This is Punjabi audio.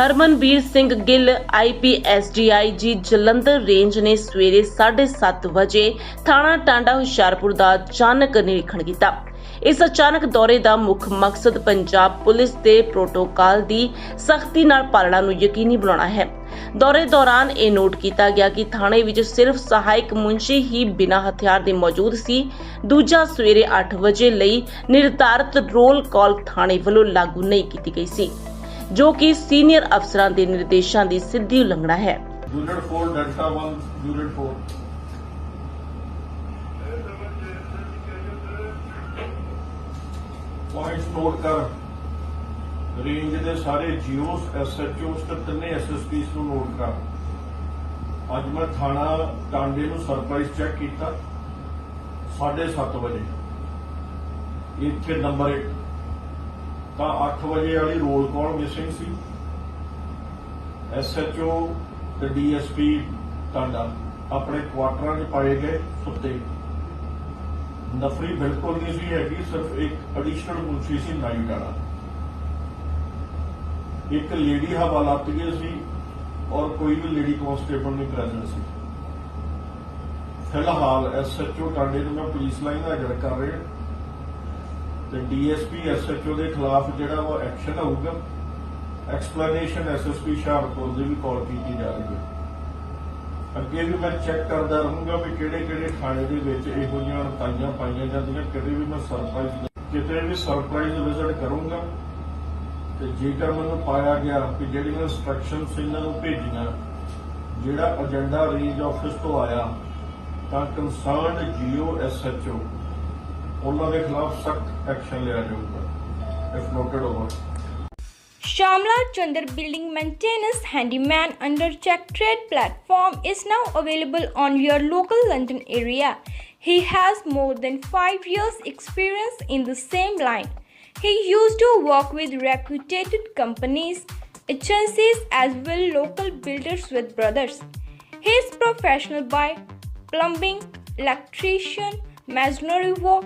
Harmanvir Singh Gill IPS DIG Jalandhar range ਨੇ ਸਵੇਰੇ 7:30 ਵਜੇ ਥਾਣਾ ਟਾਂਡਾ ਹੁਸ਼ਿਆਰਪੁਰ ਦਾ ਅਚਾਨਕ ਨਿਰੀਖਣ ਕੀਤਾ। ਇਸ ਅਚਾਨਕ ਦੌਰੇ ਦਾ ਮੁੱਖ ਮਕਸਦ ਪੰਜਾਬ ਪੁਲਿਸ ਦੇ ਪ੍ਰੋਟੋਕਾਲ ਦੀ ਸਖਤੀ ਨਾਲ ਪਾਲਣਾ ਨੂੰ ਯਕੀਨੀ ਬਣਾਉਣਾ ਹੈ। ਦੌਰੇ ਦੌਰਾਨ ਇਹ ਨੋਟ ਕੀਤਾ ਗਿਆ ਕਿ ਥਾਣੇ ਵਿੱਚ ਸਿਰਫ ਸਹਾਇਕ ਮੁੰਸ਼ੀ ਹੀ ਬਿਨਾਂ ਹਥਿਆਰ ਦੇ ਮੌਜੂਦ ਸੀ। ਦੂਜਾ ਸਵੇਰੇ 8 ਵਜੇ ਲਈ ਨਿਰਧਾਰਤ ਰੋਲ ਕਾਲ ਥਾਣੇ ਵੱਲੋਂ ਲਾਗੂ ਨਹੀਂ ਕੀਤੀ ਗਈ ਸੀ। ਜੋ ਕਿ ਸੀਨੀਅਰ ਅਫਸਰਾਂ ਦੇ ਨਿਰਦੇਸ਼ਾਂ ਦੀ ਸਿੱਧੀ ਉਲੰਘਣਾ ਹੈ। Unit 4 delta 1 Unit 4 points note ਕਰ। ਰੇਂਜ ਦੇ ਸਾਰੇ ਜੀਓਸ ਐਸਐਚਓਸ ਤੇ ਤਿੰਨੇ ਐਸਐਸਪੀਸ ਨੂੰ ਨੋਟ ਕਰ। ਅੱਜ ਮੈਂ ਥਾਣਾ ਟਾਂਡੇ ਨੂੰ ਸਰਪ੍ਰਾਈਜ਼ ਚੈੱਕ ਕੀਤਾ 7:30 ਵਜੇ। ਇੱਥੇ ਨੰਬਰ 1 ਤਾਂ 8 ਵਜੇ ਵਾਲੀ ਰੋਲ ਕਾਲ ਮਿਸਿੰਗ ਸੀ। ਐਸਐਚਓ ਤੇ ਡੀਐਸਪੀ ਟਾਂਡਾ ਆਪਣੇ ਕੁਆਟਰਾਂ 'ਚ ਪਾਏ ਗਏ ਸੁੱਤੇ। ਨਫਰੀ ਬਿਲਕੁਲ ਨਹੀਂ ਸੀ ਹੈਗੀ, ਸਿਰਫ ਇੱਕ ਐਡੀਸ਼ਨਲ ਮੁਨਸ਼ੀ ਸੀ ਨਾਈਟ ਵਾਲਾ। ਇੱਕ ਲੇਡੀ ਹਵਾਲਾਤ ਗਈ ਸੀ ਔਰ ਕੋਈ ਵੀ ਲੇਡੀ ਕਾਂਸਟੇਬਲ ਨਹੀਂ ਪ੍ਰੈਜ਼ੈਂਟ ਸੀ। ਫਿਲਹਾਲ ਐਸਐਚਓ ਟਾਂਡੇ ਨੂੰ ਮੈਂ ਪੁਲਿਸ ਲਾਈਨ ਦਾ ਹਾਜ਼ਰ ਕਰ ਰਿਹਾ। ਤੇ ਡੀਐਸਪੀ ਐਸਐਚਓ ਦੇ ਖਿਲਾਫ ਜਿਹੜਾ ਉਹ ਐਕਸ਼ਨ ਹੋਊਗਾ ਐਕਸਪਲੇਨੇਸ਼ਨ ਐਸਐਸਪੀ ਸ਼ਾਹਪੁਰ ਦੀ ਵੀ ਕਾਲ ਕੀਤੀ ਜਾ ਰਹੀ ਹੈ ਅੱਗੇ ਵੀ ਮੈਂ ਚੈੱਕ ਕਰਦਾ ਰਹੂੰਗਾ ਵੀ ਕਿਹੜੇ ਕਿਹੜੇ ਥਾਣੇ ਦੇ ਵਿੱਚ ਇਹੋ ਜਿਹੀਆਂ ਰਤਾਈਆਂ ਪਾਈਆਂ ਜਾਂਦੀਆਂ, ਕਿਤੇ ਵੀ ਮੈਂ ਸਰਪ੍ਰਾਈਜ਼ ਕਿਤੇ ਵੀ ਸਰਪ੍ਰਾਈਜ਼ ਵਿਜ਼ਿਟ ਕਰੂੰਗਾ। ਤੇ ਜੇਕਰ ਮੈਨੂੰ ਪਾਇਆ ਗਿਆ ਕਿ ਜਿਹੜੀਆਂ ਇਨਸਟਰਕਸ਼ਨਸ ਇਹਨਾਂ ਨੂੰ ਭੇਜੀਆਂ, ਜਿਹੜਾ ਏਜੰਡਾ ਰੇਂਜ ਆਫਿਸ ਤੋਂ ਆਇਆ, ਤਾਂ ਕੰਸਰਨਡ ਜੀਓ ਐਸਐਚਓ ਉਹਨਾਂ ਦੇ ਖਿਲਾਫ ਸਖਤ ਐਕਸ਼ਨ ਲਿਆ ਜਾਊਗਾ if noted over Shamla Chandar Building Maintenance Handyman under Check Trade platform is now available on your local London area. He has more than 5 years experience in the same line. He used to work with reputed companies, agencies as well local builders with brothers. He is professional by plumbing, electrician, masonry work,